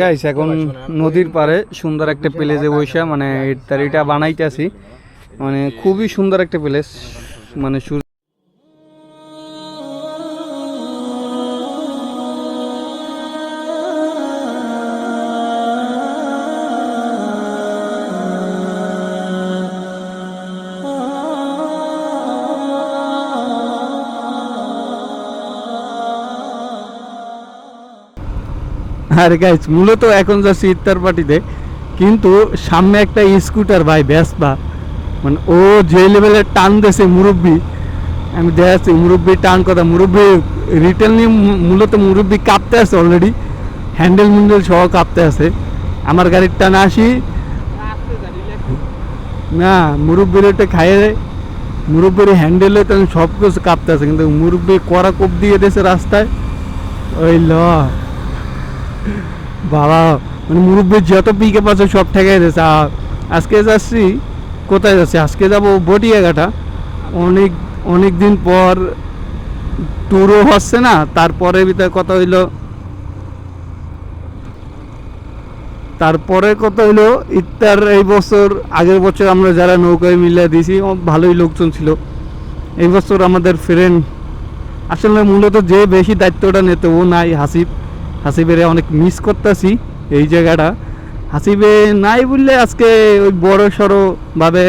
Guys এখন নদীর পারে সুন্দর একটা প্লেসে বসে মানে ইফতারিটা বানাইতেছি। মানে খুবই সুন্দর একটা প্লেস মানে আর গাইস মূলত এখন যাচ্ছি ইফতার পার্টিতে, কিন্তু সামনে একটা স্কুটার ভাই ভ্যাসপা মানে ও যে লেভেলের টান দেছে মুরব্বি, আমি দেখাচ্ছি, মুরব্বি টান কথা, মুরব্বি রিটেল নিয়ে মূলত মুরব্বি কাঁপতে আছে অলরেডি হ্যান্ডেল মুন্ডেল সহ কাঁপতে আছে। আমার গাড়ির টান আসি। না, মুরব্বির ওটা খাইয়ে মুরব্বির হ্যান্ডেলে তখন সব কিছু কাঁপতে আছে, কিন্তু মুরব্বি কড়া কোপ দিয়ে দিয়েছে রাস্তায়। ওই ল। বাবা মানে মুরব্বীর যত পিকে পাচ্ছে সব ঠেকাই দিয়েছে। আজকে যাচ্ছি, কোথায় যাচ্ছি? আজকে যাব বটিয়াঘাটা। অনেক অনেক দিন পর ট্যুরও হচ্ছে না, তারপরে ভিতরে কথা হইল, তারপরে কথা হইল ইত্যার এই বছর, আগের বছর আমরা যারা নৌকায় মিলিয়ে দিয়েছি ভালোই লোকজন ছিল। এই বছর আমাদের ফ্রেন্ড আসলে মূলত যে বেশি দায়িত্বটা নিতে, ও নাই, হাসিব। হাসিবের অনেক মিস করতেছি এই জায়গাটা। হাসিবে নাই বললে আজকে ওই বড় সড়ো ভাবে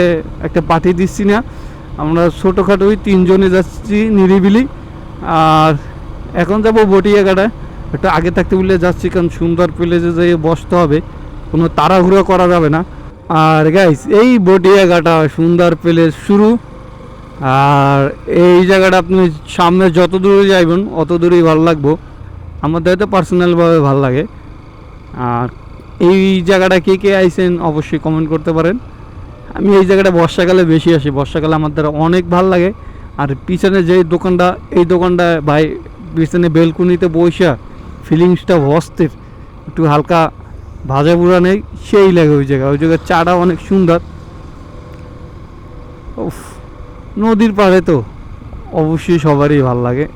একটা পার্টি দিচ্ছি না। আমরা ছোটোখাটো ওই তিনজনে যাচ্ছি নিরিবিলি। আর এখন যাব বটিয়াঘাটা। একটু আগে থাকতে বললে যাচ্ছি কারণ সুন্দর প্লেসে যেয়ে বসতে হবে, কোনো তাড়াহুড়ো করা যাবে না। আর গাইস এই বটিয়াঘাটা সুন্দর প্লেস শুরু। আর এই জায়গাটা আপনি সামনে যত দূরে যাইবেন, অত দূরেই ভালো লাগবো। আমাদের তো পার্সোনালভাবে ভালো লাগে। আর এই জায়গাটা কে কে আইছেন অবশ্যই কমেন্ট করতে পারেন। আমি এই জায়গাটা বর্ষাকালে বেশি আসি। বর্ষাকালে আমার দ্বারা অনেক ভালো লাগে। আর পিছনে যে দোকানটা, এই দোকানটা ভাই, পিছনে বেলকুনিতে বৈশা ফিলিংসটা অস্থির। একটু হালকা ভাজা পুরা নেই, সেই লাগে ওই জায়গা ওই জায়গার চাটা অনেক সুন্দর। নদীর পাড়ে তো অবশ্যই সবারই ভালো লাগে।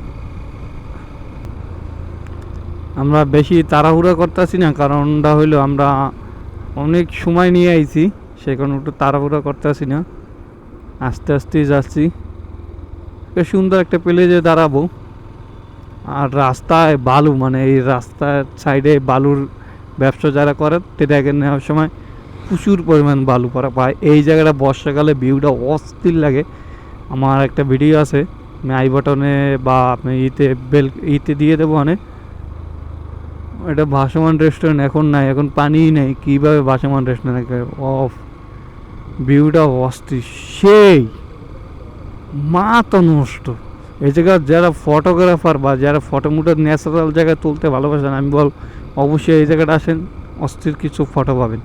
আমরা বেশি তাড়াহুড়া করতেছি না, কারণটা হইল আমরা অনেক সময় নিয়ে আইছি, সেই কারণে একটু তাড়াহুড়া করতেছি না। আস্তে আস্তে যাচ্ছি। সুন্দর একটা প্লেজে দাঁড়াবো। আর রাস্তায় বালু মানে এই রাস্তার সাইডে বালুর ব্যবসা যারা করে ট্রেকে নেওয়ার সময় প্রচুর পরিমাণ বালু পড়া। পায় এই জায়গাটা বর্ষাকালে ভিউটা অস্থির লাগে। আমার একটা ভিডিও আছে, আমি আই বটনে বা আপনি ইতে বেল, ইতে দিয়ে দেবো অনেক এটা ভাসমান রেস্টুরেন্ট এখন নাই, এখন পানিই নেই। কীভাবে ভাসমান রেস্টুরেন্ট অফ। ভিউটা অস্থির। সেই মা তো নষ্ট। এই জায়গা যারা ফটোগ্রাফার বা যারা ফটো মুটো ন্যাচারাল জায়গায় তুলতে ভালোবাসেন, আমি বল, অবশ্যই এই জায়গাটা আসেন, অস্থির কিছু ফটো পাবেন।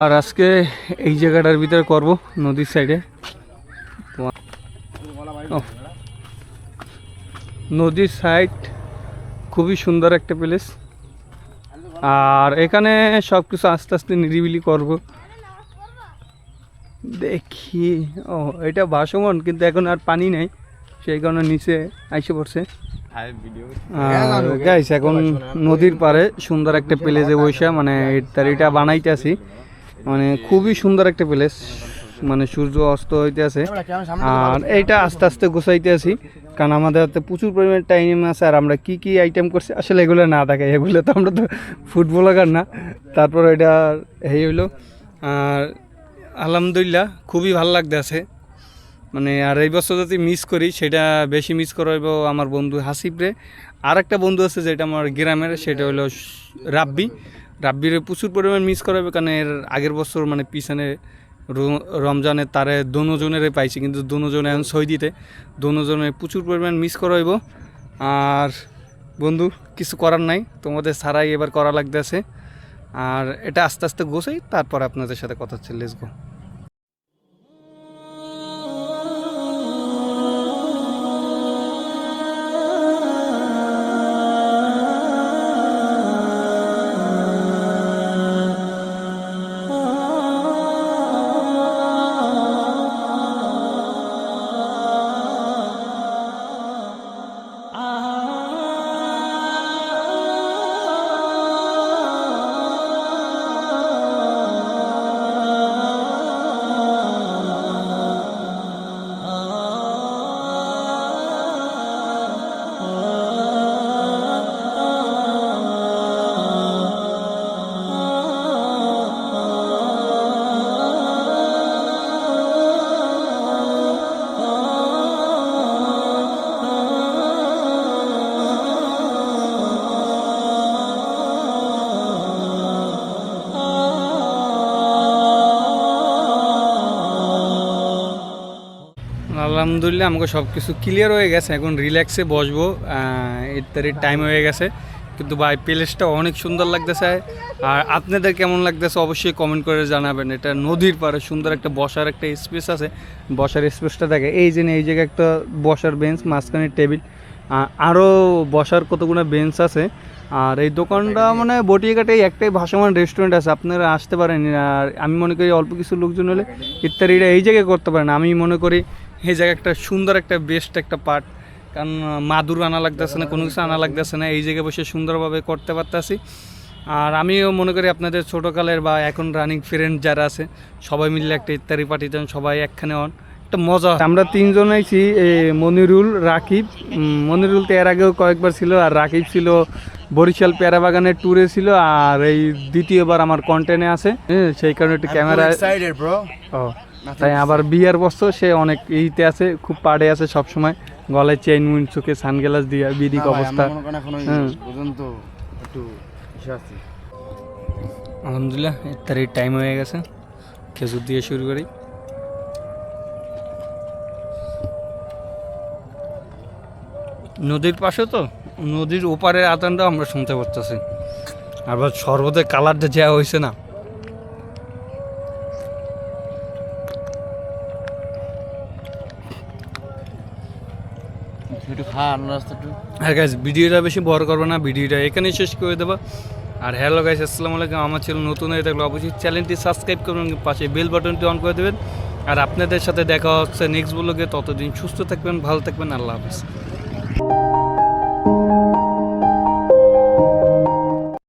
আর আজকে এই জায়গাটার ভিতরে করব, নদীর সাইডে নদীর সাইড খুবই সুন্দর একটা প্লেস আর এখানে সব কিছু আস্তে আস্তে নিরিবিলি করব। দেখি। ও, এটা ভাসমান, কিন্তু এখন আর পানি নেই। সেই কারণে নিচে আইসে পড়ছে। এখন নদীর পারে সুন্দর একটা প্লেসে বসে মানে ইফতারিটা বানাইতেছি। মানে খুবই সুন্দর একটা প্লেস মানে সূর্য অস্ত হইতে আছে। আর এইটা আস্তে আস্তে গোছাইতে আছি। কারণ আমাদের হাতে প্রচুর পরিমাণে টাইম আছে আর আমরা কি কি আইটেম করছি, আসলে এগুলো না দেখাই। এগুলো তো আমরা তো ফুটবলার না। তারপর এটা এই হইল। আর আলহামদুলিল্লাহ খুবই ভালো লাগতে আছে। মানে আর এই বছর যদি মিস করি, সেটা বেশি মিস করাইব আমার বন্ধু হাসিবরে আর একটা বন্ধু আছে যেটা আমার গ্রামের, সেটা হলো রাব্বি। রাব্বির প্রচুর পরিমাণ মিস করাবে কারণ এর আগের বছর মানে পিছনে রমজানে তারে দোনোজনেরে পাইছে, কিন্তু দোনোজনে এখন সই দিতে। দোনোজনে প্রচুর পরিমাণ মিস করাইব। আর বন্ধু, কিছু করার নাই। তোমাদের সারাই এবার করা লাগতেছে। আর এটা আস্তে আস্তে গোছাই, তারপর আপনাদের সাথে কথা হচ্ছে। লেস আলহামদুলিল্লাহ আমাকে সব কিছু ক্লিয়ার হয়ে গেছে। এখন রিল্যাক্সে বসবো। ইত্যাদির টাইম হয়ে গেছে। কিন্তু ভাই প্লেসটা অনেক সুন্দর লাগতেছে। আর আপনাদের কেমন লাগতেছে অবশ্যই কমেন্ট করে জানাবেন। এটা নদীর পাড়ে সুন্দর একটা বসার একটা স্পেস আছে। বসার স্পেসটা দেখে, এই যে এই জায়গায় একটা বসার বেঞ্চ মাঝখানে টেবিল আরও বসার কতগুলো বেঞ্চ আছে। আর এই দোকানটা মানে বটিয়াঘাটে একটাই ভাসমান রেস্টুরেন্ট আছে। আপনারা আসতে পারেন। আর আমি মনে করি অল্প কিছু লোকজন হলে ইত্যাদিটা এই জায়গায় করতে পারেন। আমি মনে করি এই জায়গা একটা সুন্দর একটা বেস্ট একটা পার্ট কারণ মাদুর আনা লাগতেছে না কোনো কিছু আনা লাগতেছে না এই জায়গায় বসে সুন্দরভাবে করতে পারতেছি। আর আমিও মনে করি আপনাদের ছোটোকালের বা এখন রানিং ফ্রেন্ড যারা আছে সবাই মিলে একটা ইত্যাদি পার্টি দেন সবাই একখানে অন একটা মজা। আমরা তিনজন আইছি এ, মনিরুল রাকিব। মনিরুল তো এর আগেও কয়েকবার ছিল আর রাকিব ছিল বরিশাল পেয়ারা বাগানের ট্যুরে ছিল আর এই দ্বিতীয়বার আমার কন্টেন্টে আছে। হ্যাঁ, সেই কারণে একটু ক্যামেরা. ও। তাই আবার বিয়ার বস্তু সে অনেক ইতে আছে খুব পাড়ে আছে সব সময় গলায় চেইন মুইন চোখে সানগ্লাস দিয়ে বিদিক অবস্থা। পর্যন্ত একটু আলহামদুলিল্লাহ ইত্যাদি টাইম হয়ে গেছে। খেজুর দিয়ে শুরু করি। নদীর পাশে তো নদীর ওপারের আদানটা আমরা শুনতে পারতেছি। আবার শরবতের কালারটা যা হয়েছে না রাস্তা আর গাইজ ভিডিওটা বেশি বড় করব না, ভিডিওটা এখানেই শেষ করে দেবো। আর হ্যালো গাইস আসসালামু আলাইকুম। আমার চ্যানেল নতুন হয়ে থাকলে অবশ্যই চ্যানেলটি সাবস্ক্রাইব করবেন, পাশে বেল বাটনটি অন করে দেবেন। আর আপনাদের সাথে দেখা হচ্ছে নেক্সট ব্লগে ততদিন সুস্থ থাকবেন, ভালো থাকবেন, আল্লাহ হাফিজ।